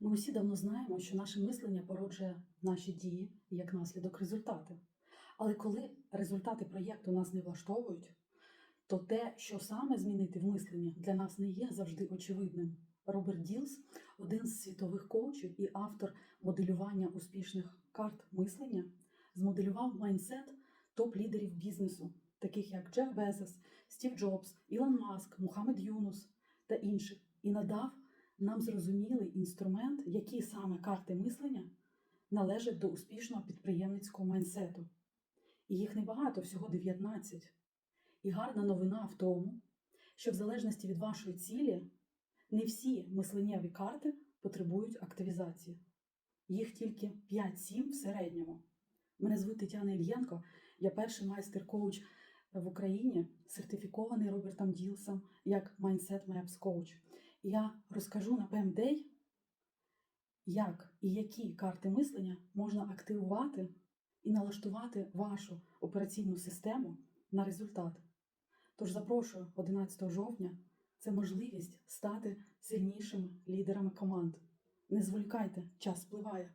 Ми усі давно знаємо, що наше мислення породжує наші дії як наслідок результати. Але коли результати проєкту нас не влаштовують, то те, що саме змінити в мисленні, для нас не є завжди очевидним. Роберт Ділс, один з світових коучів і автор моделювання успішних карт мислення, змоделював майндсет топ-лідерів бізнесу, таких як Джеф Безос, Стів Джобс, Ілон Маск, Мухаммед Юнус та інших, і надав нам зрозумілий інструмент, які саме карти мислення належать до успішного підприємницького майнсету. І їх небагато, всього 19. І гарна новина в тому, що в залежності від вашої цілі не всі мисленнєві карти потребують активізації. Їх тільки 5-7 в середньому. Мене звуть Тетяна Ільєнко, я перший майстер-коуч в Україні, сертифікований Робертом Ділсом як Mindset Maps Coach. Я розкажу на PMDay, як і які карти мислення можна активувати і налаштувати вашу операційну систему на результат. Тож запрошую 11 жовтня це можливість стати сильнішими лідерами команд. Не зволікайте, час спливає.